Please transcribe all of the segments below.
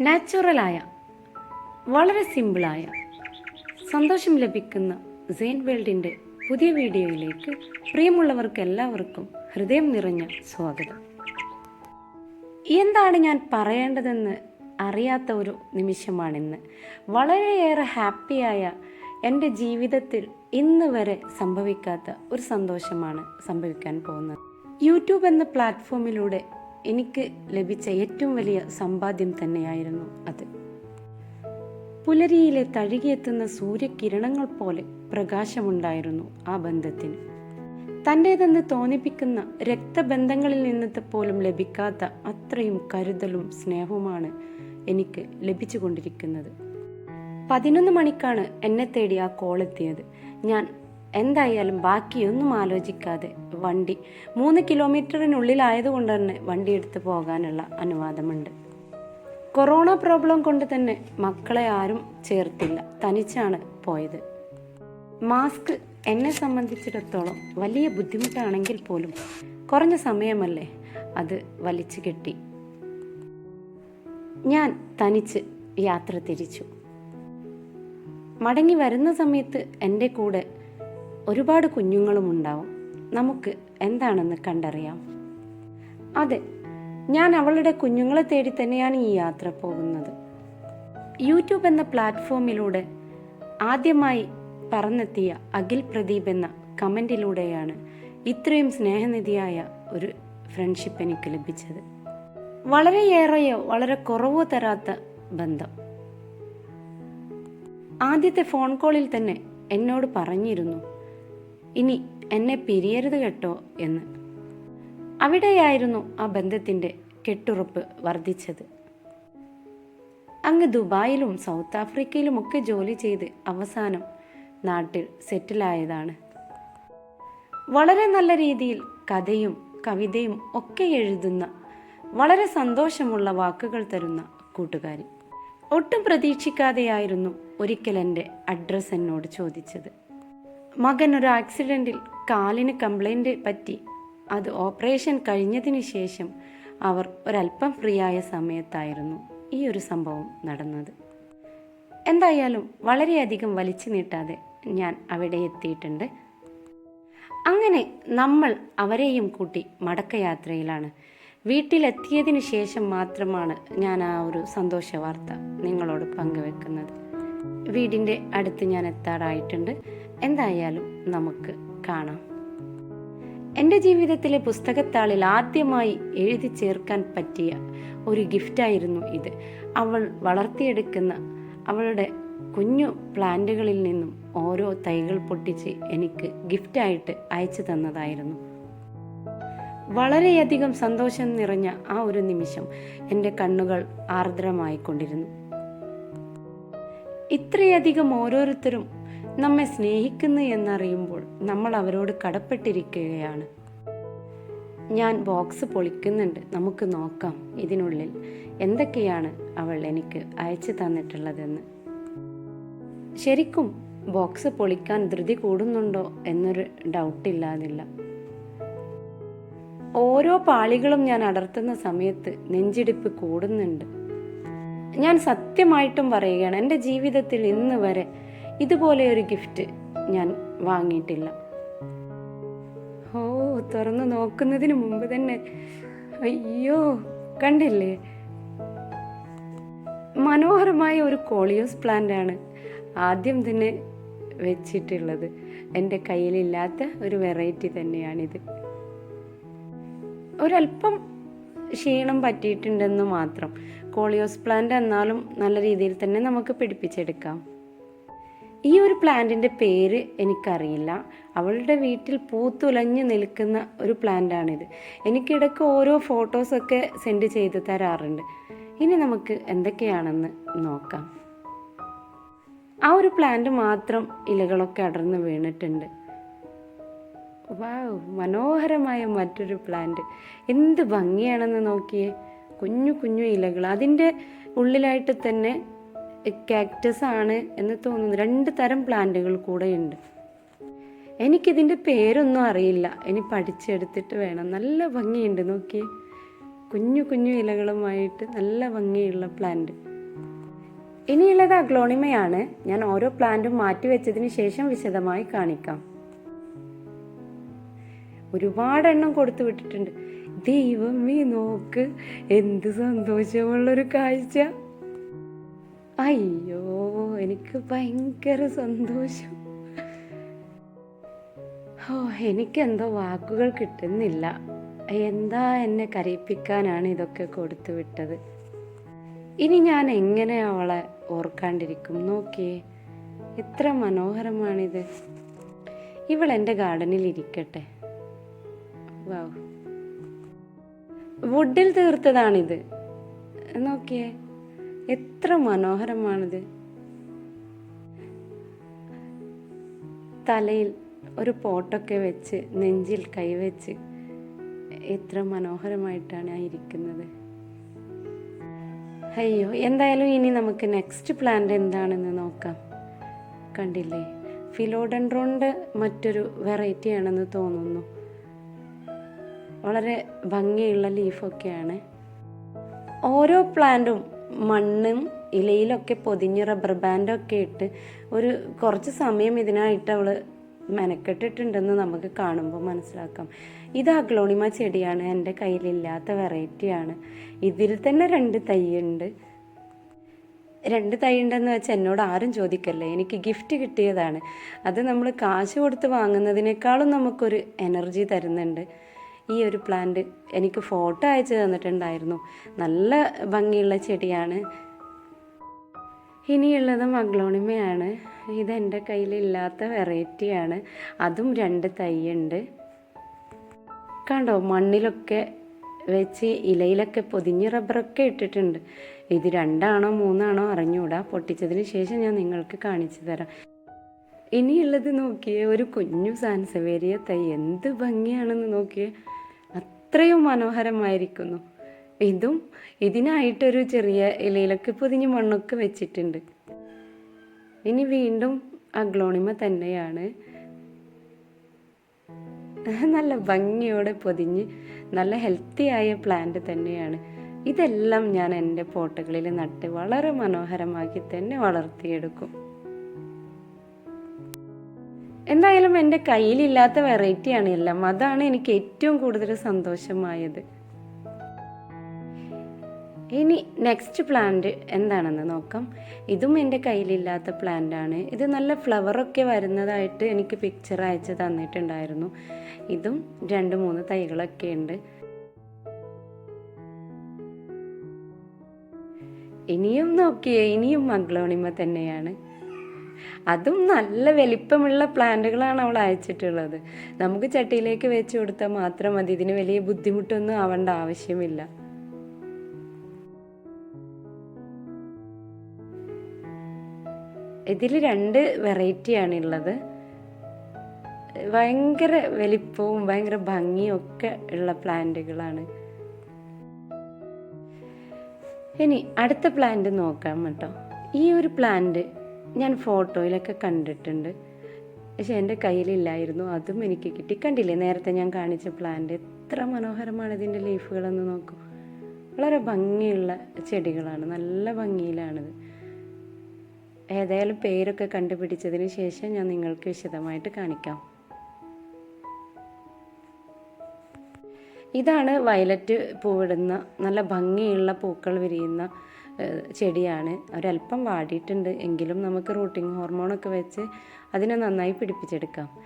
നാച്ചുറലായ വളരെ സിമ്പിളായ സന്തോഷം ലഭിക്കുന്ന സെയിൻ വേൾഡിന്റെ പുതിയ വീഡിയോയിലേക്ക് പ്രിയമുള്ളവർക്ക് എല്ലാവർക്കും ഹൃദയം നിറഞ്ഞ സ്വാഗതം. എന്താണ് ഞാൻ പറയേണ്ടതെന്ന് അറിയാത്ത ഒരു നിമിഷമാണിന്ന്. വളരെയേറെ ഹാപ്പിയായ എന്റെ ജീവിതത്തിൽ ഇന്ന് വരെ സംഭവിക്കാത്ത ഒരു സന്തോഷമാണ് സംഭവിക്കാൻ പോകുന്നത്. യൂട്യൂബ് എന്ന പ്ലാറ്റ്ഫോമിലൂടെ എനിക്ക് ലഭിച്ച ഏറ്റവും വലിയ സമ്പാദ്യം തന്നെയായിരുന്നു അത്. പുലരിയിലെ തഴുകിയെത്തുന്ന സൂര്യകിരണങ്ങൾ പോലെ പ്രകാശമുണ്ടായിരുന്നു ആ ബന്ധത്തിന്. തന്റേതെന്ന് തോന്നിപ്പിക്കുന്ന രക്തബന്ധങ്ങളിൽ നിന്നത്തെ പോലും ലഭിക്കാത്ത അത്രയും കരുതലും സ്നേഹവുമാണ് എനിക്ക് ലഭിച്ചുകൊണ്ടിരിക്കുന്നത്. പതിനൊന്ന് മണിക്കാണ് എന്നെ തേടി ആ കോൾ എത്തിയത്. ഞാൻ എന്തായാലും ബാക്കിയൊന്നും ആലോചിക്കാതെ വണ്ടി മൂന്ന് കിലോമീറ്ററിനുള്ളിലായതുകൊണ്ട് തന്നെ വണ്ടി എടുത്ത് പോകാനുള്ള അനുവാദമുണ്ട്. കൊറോണ പ്രോബ്ലം കൊണ്ട് തന്നെ മക്കളെ ആരും ചേർത്തില്ല. തനിച്ചാണ് പോയത്. മാസ്ക് എന്നെ സംബന്ധിച്ചിടത്തോളം വലിയ ബുദ്ധിമുട്ടാണെങ്കിൽ പോലും കുറഞ്ഞ സമയമല്ലേ അത് വലിച്ചു കെട്ടി. ഞാൻ തനിച്ച് യാത്ര തിരിച്ചു. മടങ്ങി വരുന്ന സമയത്ത് എന്റെ കൂടെ ഒരുപാട് കുഞ്ഞുങ്ങളും ഉണ്ടാവും. നമുക്ക് എന്താണെന്ന് കണ്ടറിയാം. അതെ ഞാൻ അവളുടെ കുഞ്ഞുങ്ങളെ തേടി തന്നെയാണ് ഈ യാത്ര പോകുന്നത്. യൂട്യൂബ് എന്ന പ്ലാറ്റ്ഫോമിലൂടെ ആദ്യമായി പറന്നെത്തിയ അഖിൽ പ്രദീപ് എന്ന കമന്റിലൂടെയാണ് ഇത്രയും സ്നേഹനിധിയായ ഒരു ഫ്രണ്ട്ഷിപ്പ് എനിക്ക് ലഭിച്ചത്. വളരെയേറെയോ വളരെ കുറവോ തരാത്ത ബന്ധം. ആദ്യത്തെ ഫോൺ കോളിൽ തന്നെ എന്നോട് പറഞ്ഞിരുന്നു ഇനി എന്നെ പിരിയരുത് കേട്ടോ എന്ന്. അവിടെയായിരുന്നു ആ ബന്ധത്തിന്റെ കെട്ടുറപ്പ് വർദ്ധിച്ചത്. അങ്ങ് ദുബായിലും സൗത്ത് ആഫ്രിക്കയിലും ഒക്കെ ജോലി ചെയ്ത് അവസാനം നാട്ടിൽ സെറ്റിലായതാണ്. വളരെ നല്ല രീതിയിൽ കഥയും കവിതയും ഒക്കെ എഴുതുന്ന വളരെ സന്തോഷമുള്ള വാക്കുകൾ തരുന്ന കൂട്ടുകാരി. ഒട്ടും പ്രതീക്ഷിക്കാതെയായിരുന്നു ഒരിക്കൽ എന്റെ അഡ്രസ്സ് എന്നോട് ചോദിച്ചത്. മകൻ ഒരു ആക്സിഡന്റിൽ കാലിന് കംപ്ലൈന്റ് പറ്റി. അത് ഓപ്പറേഷൻ കഴിഞ്ഞതിന് ശേഷം അവർ ഒരല്പം ഫ്രീ ആയ സമയത്തായിരുന്നു ഈ ഒരു സംഭവം നടന്നത്. എന്തായാലും വളരെയധികം വലിച്ചു നീട്ടാതെ ഞാൻ അവിടെ എത്തിയിട്ടുണ്ട്. അങ്ങനെ നമ്മൾ അവരെയും കൂട്ടി മടക്കയാത്രയിലാണ്. വീട്ടിലെത്തിയതിന് ശേഷം മാത്രമാണ് ഞാൻ ആ ഒരു സന്തോഷ വാർത്ത നിങ്ങളോട് പങ്കുവെക്കുന്നത്. വീടിന്റെ അടുത്ത് ഞാൻ എത്താറായിട്ടുണ്ട്. എന്തായാലും നമുക്ക് കാണാം. എന്റെ ജീവിതത്തിലെ പുസ്തകത്താളിൽ ആദ്യമായി എഴുതി ചേർക്കാൻ പറ്റിയ ഒരു ഗിഫ്റ്റായിരുന്നു ഇത്. അവൾ വളർത്തിയെടുക്കുന്ന അവളുടെ കുഞ്ഞു പ്ലാന്റുകളിൽ നിന്നും ഓരോ തൈകൾ പൊട്ടിച്ച് എനിക്ക് ഗിഫ്റ്റായിട്ട് അയച്ചു തന്നതായിരുന്നു. വളരെയധികം സന്തോഷം നിറഞ്ഞ ആ ഒരു നിമിഷം എന്റെ കണ്ണുകൾ ആർദ്രമായിക്കൊണ്ടിരുന്നു. ഇത്രയധികം ഓരോരുത്തരും നമ്മെ സ്നേഹിക്കുന്നു എന്നറിയുമ്പോൾ നമ്മൾ അവരോട് കടപ്പെട്ടിരിക്കുകയാണ്. ഞാൻ ബോക്സ് പൊളിക്കുന്നുണ്ട്. നമുക്ക് നോക്കാം ഇതിനുള്ളിൽ എന്തൊക്കെയാണ് അവൾ എനിക്ക് അയച്ചു തന്നിട്ടുള്ളതെന്ന്. ശരിക്കും ബോക്സ് പൊളിക്കാൻ ധൃതി കൂടുന്നുണ്ടോ എന്നൊരു ഡൗട്ട് ഡൗട്ടില്ലാതില്ല ഓരോ പാളികളും ഞാൻ അടർത്തുന്ന സമയത്ത് നെഞ്ചിടിപ്പ് കൂടുന്നുണ്ട്. ഞാൻ സത്യമായിട്ടും പറയുകയാണ് എന്റെ ജീവിതത്തിൽ ഇന്ന് വരെ ഇതുപോലെ ഒരു ഗിഫ്റ്റ് ഞാൻ വാങ്ങിയിട്ടില്ല. ഓ തുറന്നു നോക്കുന്നതിന് മുമ്പ് തന്നെ. അയ്യോ കണ്ടില്ലേ? മനോഹരമായ ഒരു കോളിയോസ് പ്ലാന്റ് ആണ് ആദ്യം തന്നെ വെച്ചിട്ടുള്ളത്. എന്റെ കയ്യിലില്ലാത്ത ഒരു വെറൈറ്റി തന്നെയാണിത്. ഒരല്പം ക്ഷീണം പറ്റിയിട്ടുണ്ടെന്ന് മാത്രം. കോളിയോസ് പ്ലാന്റ് എന്നാലും നല്ല രീതിയിൽ തന്നെ നമുക്ക് പിടിപ്പിച്ചെടുക്കാം. ഈ ഒരു പ്ലാന്റിന്റെ പേര് എനിക്കറിയില്ല. അവളുടെ വീട്ടിൽ പൂത്തുലഞ്ഞു നിൽക്കുന്ന ഒരു പ്ലാന്റാണിത്. എനിക്കിടയ്ക്ക് ഓരോ ഫോട്ടോസൊക്കെ സെൻഡ് ചെയ്ത് തരാറുണ്ട്. ഇനി നമുക്ക് എന്തൊക്കെയാണെന്ന് നോക്കാം. ആ ഒരു പ്ലാന്റ് മാത്രം ഇലകളൊക്കെ അടർന്ന് വീണിട്ടുണ്ട്. വാവ് മനോഹരമായ മറ്റൊരു പ്ലാന്റ്. എന്ത് ഭംഗിയാണെന്ന് നോക്കിയേ. കുഞ്ഞു കുഞ്ഞു ഇലകൾ. അതിന്റെ ഉള്ളിലായിട്ട് തന്നെ കാക്ടസ് ആണ് എന്ന് തോന്നുന്നു. രണ്ട് തരം പ്ലാന്റുകൾ കൂടെ ഉണ്ട് എനിക്കിതിന്റെ പേരൊന്നും അറിയില്ല. ഇനി പഠിച്ചെടുത്തിട്ട് വേണം. നല്ല ഭംഗിയുണ്ട്. നോക്കി കുഞ്ഞു കുഞ്ഞു ഇലകളുമായിട്ട് നല്ല ഭംഗിയുള്ള പ്ലാന്റ് ഇനിയുള്ളത് അഗ്ലോണിമയാണ്. ഞാൻ ഓരോ പ്ലാന്റും മാറ്റി വെച്ചതിന് ശേഷം വിശദമായി കാണിക്കാം. ഒരുപാട് എണ്ണം കൊടുത്തു വിട്ടിട്ടുണ്ട്. ദൈവമേ നോക്ക്. എന്ത് സന്തോഷമുള്ളൊരു കാഴ്ച. അയ്യോ എനിക്ക് ഭയങ്കര സന്തോഷം. ഓ എനിക്കെന്തോ വാക്കുകൾ കിട്ടുന്നില്ല. എന്താ എന്നെ കരയിപ്പിക്കാനാണ് ഇതൊക്കെ കൊടുത്തു വിട്ടത്? ഇനി ഞാൻ എങ്ങനെ അവളെ ഓർക്കാണ്ടിരിക്കും? നോക്കിയേ എത്ര മനോഹരമാണിത്. ഇവൾ എന്റെ ഗാർഡനിൽ ഇരിക്കട്ടെ. വാവ് വുഡിൽ തീർത്തതാണിത്. നോക്കിയേ എത്ര മനോഹരമാണിത്. തലയിൽ ഒരു പോട്ടൊക്കെ വെച്ച് നെഞ്ചിൽ കൈവച്ച് എത്ര മനോഹരമായിട്ടാണ് ആ ഇരിക്കുന്നത്. അയ്യോ എന്തായാലും ഇനി നമുക്ക് നെക്സ്റ്റ് പ്ലാന്റ് എന്താണെന്ന് നോക്കാം. കണ്ടില്ലേ? ഫിലോഡൻഡ്രോണിന്റെ മറ്റൊരു വെറൈറ്റി ആണെന്ന് തോന്നുന്നു. വളരെ ഭംഗിയുള്ള ലീഫൊക്കെയാണ് ഓരോ പ്ലാന്റും മണ്ണും ഇലയിലൊക്കെ പൊതിഞ്ഞ് റബ്ബർ ബാൻഡൊക്കെ ഇട്ട് ഒരു കുറച്ച് സമയം ഇതിനായിട്ട് അവൾ മെനക്കെട്ടിട്ടുണ്ടെന്ന് നമുക്ക് കാണുമ്പോൾ മനസ്സിലാക്കാം. ഇത് അഗ്ലോണിമ ചെടിയാണ്. എന്റെ കയ്യിലില്ലാത്ത വെറൈറ്റിയാണ് ഇതിൽ തന്നെ രണ്ട് തൈയുണ്ട്. രണ്ട് തൈ ഉണ്ടെന്ന് വെച്ചാൽ എന്നോട് ആരും ചോദിക്കല്ലേ? എനിക്ക് ഗിഫ്റ്റ് കിട്ടിയതാണ്. അത് നമ്മൾ കാശ് കൊടുത്ത് വാങ്ങുന്നതിനേക്കാളും നമുക്കൊരു എനർജി തരുന്നുണ്ട്. ഈ ഒരു പ്ലാന്റ് എനിക്ക് ഫോട്ടോ അയച്ചു തന്നിട്ടുണ്ടായിരുന്നു. നല്ല ഭംഗിയുള്ള ചെടിയാണ്. ഇനിയുള്ളത് മഗ്ലോണിമയാണ്. ഇതെന്റെ കയ്യിലില്ലാത്ത വെറൈറ്റിയാണ് അതും രണ്ട് തൈയുണ്ട്. കണ്ടോ മണ്ണിലൊക്കെ വെച്ച് ഇലയിലൊക്കെ പൊതിഞ്ഞ് റബ്ബറൊക്കെ ഇട്ടിട്ടുണ്ട്. ഇത് രണ്ടാണോ മൂന്നാണോ അറിഞ്ഞൂടാ പൊട്ടിച്ചതിന് ശേഷം ഞാൻ നിങ്ങൾക്ക് കാണിച്ചു തരാം. ഇനിയുള്ളത് നോക്കിയേ ഒരു കുഞ്ഞു സാൻസവേരിയ തൈ എന്ത് ഭംഗിയാണെന്ന് നോക്കിയേ. അത്രയും മനോഹരമായിരിക്കുന്നു. ഇതും ഇതിനായിട്ടൊരു ചെറിയ ഇലയിലൊക്കെ പൊതിഞ്ഞ് മണ്ണൊക്കെ വെച്ചിട്ടുണ്ട്. ഇനി വീണ്ടും അഗ്ലോണിമ തന്നെയാണ്. നല്ല ഭംഗിയോടെ പൊതിഞ്ഞ് നല്ല ഹെൽത്തി ആയ പ്ലാന്റ് തന്നെയാണ്. ഇതെല്ലാം ഞാൻ എന്റെ പോട്ടുകളിൽ നട്ട് വളരെ മനോഹരമാക്കി തന്നെ വളർത്തിയെടുക്കും. എന്തായാലും എന്റെ കയ്യിലില്ലാത്ത വെറൈറ്റിയാണ് എല്ലാം. അതാണ് എനിക്ക് ഏറ്റവും കൂടുതൽ സന്തോഷമായത്. ഇനി നെക്സ്റ്റ് പ്ലാന്റ് എന്താണെന്ന് നോക്കാം. ഇതും എന്റെ കയ്യിലില്ലാത്ത പ്ലാന്റ് ആണ്. ഇത് നല്ല ഫ്ലവറൊക്കെ വരുന്നതായിട്ട് എനിക്ക് പിക്ചർ അയച്ച് തന്നിട്ടുണ്ടായിരുന്നു. ഇതും രണ്ട് മൂന്ന് തൈകളൊക്കെ ഉണ്ട്. ഇനിയും നോക്കിയേ ഇനിയും മഗ്ലോണിമ തന്നെയാണ്. അതും നല്ല വലിപ്പമുള്ള പ്ലാന്റുകളാണ് അവൾ അയച്ചിട്ടുള്ളത്. നമുക്ക് ചട്ടിയിലേക്ക് വെച്ച് കൊടുത്താൽ മാത്രം മതി. ഇതിന് വലിയ ബുദ്ധിമുട്ടൊന്നും ആവേണ്ട ആവശ്യമില്ല. ഇതിൽ രണ്ട് വെറൈറ്റിയാണുള്ളത് ഭയങ്കര വലിപ്പവും ഭയങ്കര ഭംഗിയും ഒക്കെ ഉള്ള പ്ലാന്റുകളാണ്. ഇനി അടുത്ത പ്ലാന്റ് നോക്കാം കേട്ടോ. ഈ ഒരു പ്ലാന്റ് ഞാൻ ഫോട്ടോയിലൊക്കെ കണ്ടിട്ടുണ്ട്. പക്ഷെ എന്റെ കയ്യിലില്ലായിരുന്നു. അതും എനിക്ക് കിട്ടി. കണ്ടില്ലേ? നേരത്തെ ഞാൻ കാണിച്ച പ്ലാന്റ് എത്ര മനോഹരമാണ് ഇതിന്റെ ലീഫുകളെന്ന് നോക്കൂ. വളരെ ഭംഗിയുള്ള ചെടികളാണ്. നല്ല ഭംഗിയിലാണിത്. ഏതായാലും പേരൊക്കെ കണ്ടുപിടിച്ചതിന് ശേഷം ഞാൻ നിങ്ങൾക്ക് വിശദമായിട്ട് കാണിക്കാം. ഇതാണ് വയലറ്റ് പൂവിടുന്ന നല്ല ഭംഗിയുള്ള പൂക്കൾ വിരിയുന്ന ചെടിയാണ്. ഒരല്പം വാടിയിട്ടുണ്ട്. എങ്കിലും നമുക്ക് റൂട്ടിംഗ് ഹോർമോണൊക്കെ വെച്ച് അതിനെ നന്നായി പിടിപ്പിച്ചെടുക്കാം.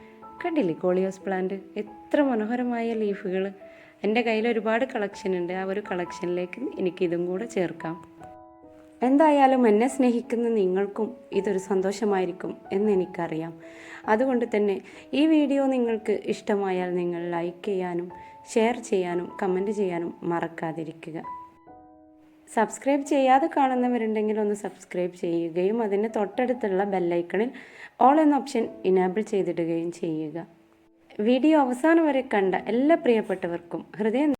കണ്ടില്ലേ കോളിയോസ് പ്ലാന്റ്? എത്ര മനോഹരമായ ലീഫുകൾ. എന്റെ കയ്യിൽ ഒരുപാട് കളക്ഷൻ ഉണ്ട്. ആ ഒരു കളക്ഷനിലേക്ക് എനിക്കിതും കൂടെ ചേർക്കാം. എന്തായാലും എന്നെ സ്നേഹിക്കുന്ന നിങ്ങൾക്കും ഇതൊരു സന്തോഷമായിരിക്കും എന്ന് എനിക്കറിയാം. അതുകൊണ്ട് തന്നെ ഈ വീഡിയോ നിങ്ങൾക്ക് ഇഷ്ടമായാൽ നിങ്ങൾ ലൈക്ക് ചെയ്യാനും ഷെയർ ചെയ്യാനും കമന്റ് ചെയ്യാനും മറക്കാതിരിക്കുക. സബ്സ്ക്രൈബ് ചെയ്യാതെ കാണുന്നവരുണ്ടെങ്കിൽ ഒന്ന് സബ്സ്ക്രൈബ് ചെയ്യുകയും അതിന് തൊട്ടടുത്തുള്ള ബെല്ലൈക്കണിൽ ഓൾ എന്ന ഓപ്ഷൻ ഇനാബിൾ ചെയ്തിടുകയും ചെയ്യുക. വീഡിയോ അവസാനം വരെ കണ്ട എല്ലാ പ്രിയപ്പെട്ടവർക്കും ഹൃദയം